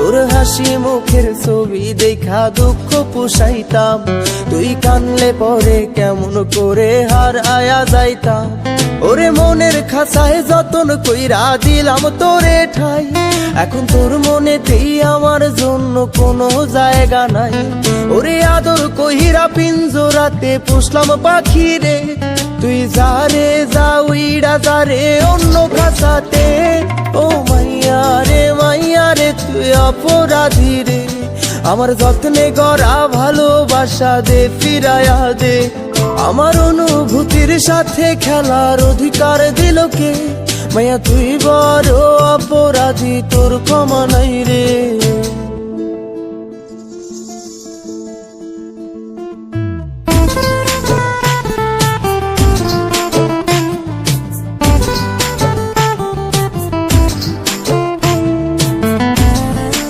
তোর হাসি মুখের ছবি দেখা দুঃখ পুষাইতাম। তুই কানলে পরে কেমন করে হার আয়া যাইতাম। ওরে মনের খাসায় যতন কইরা দিলাম তোরে ঠাই। এখন তোর মনেতেই আমার জন্য কোনো জায়গা নাই। ওরে আদর কহিরা পিঞ্জোরাতে পুষলাম পাখি রে তুই যারে যা, উইড়া যারে অন্য খাসাতে অপরাধী রে আমার যত্নে গড়া ভালোবাসা দে ফিরায়া দে। আমার অনুভূতির সাথে খেলার অধিকার দিল কে? মায়া তুই বড় অপরাধী, তোর ক্ষমা নাই রে।